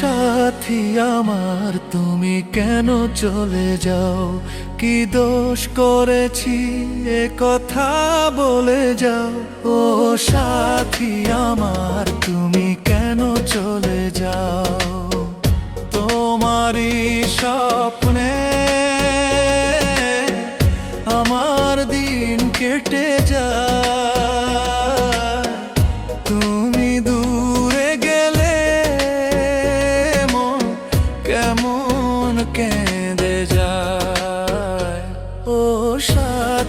সাথী আমার, তুমি কেন চলে যাও? কি দোষ করেছি? এ কথা বলে যাও। ও সাথী আমার, তুমি কেন চলে যাও? তোমারই স্বপ্নে আমার দিন কেটে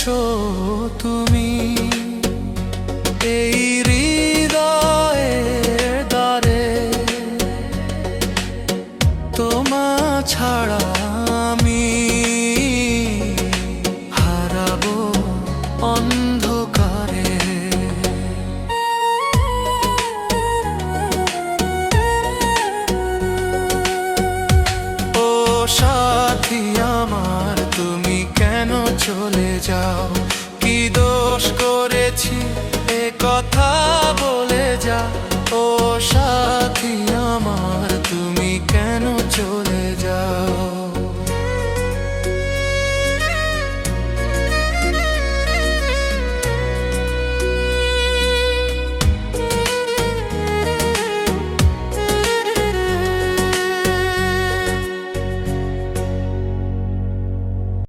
এসো তুমি। এই হৃদয়ের দ্বারে তোমা ছাড়া আমি হারাবো অন্ধকারে। ও সাথী আমার, তুমি কেন চলে যাও